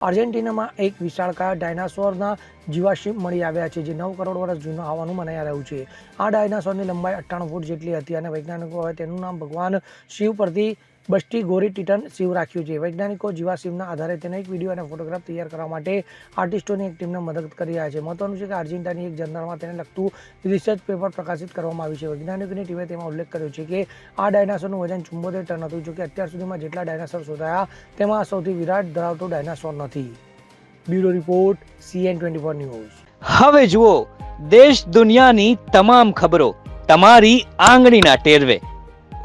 આર્જેન્ટિનામાં એક વિશાળકાય ડાયનાસોરના જીવાશ્મ મળી આવ્યા છે, જે નવ કરોડ વર્ષ જૂનો હોવાનું મનાઈ રહ્યું છે. આ ડાયનાસોરની લંબાઈ અઠ્ઠાણું ફૂટ જેટલી હતી અને વૈજ્ઞાનિકો હોય તેનું નામ ભગવાન શિવ પરથી બસ્ટી ગોરી ટીટન શિવ રાખ્યું છે. વૈજ્ઞાનિકો જીવાશિવના આધારે તેનો એક વીડિયો અને ફોટોગ્રાફ તૈયાર કરવા માટે આર્ટિસ્ટોની એક ટીમને મદદ કરી રહ્યા છે. મહત્વનું છે કે આર્જેન્ટિનાની એક જર્નલમાં તેને લગતું રિસર્ચ પેપર પ્રકાશિત કરવામાં આવ્યું છે. વૈજ્ઞાનિકોની ટીમે તેમાં ઉલ્લેખ કર્યો છે કે આ ડાયનાસોરનું વજન ચુંબોતેર ટન હતું જો કે અત્યાર સુધીમાં જેટલા ડાયનાસોર શોધાયા, તેમાં સૌથી વિરાટ ધરાવતો ડાયનાસોર નથી. Bureau report CN twenty four news. હવે જુઓ, દેશ દુનિયાની તમામ ખબરો તમારી આંગળીના ટેરવે.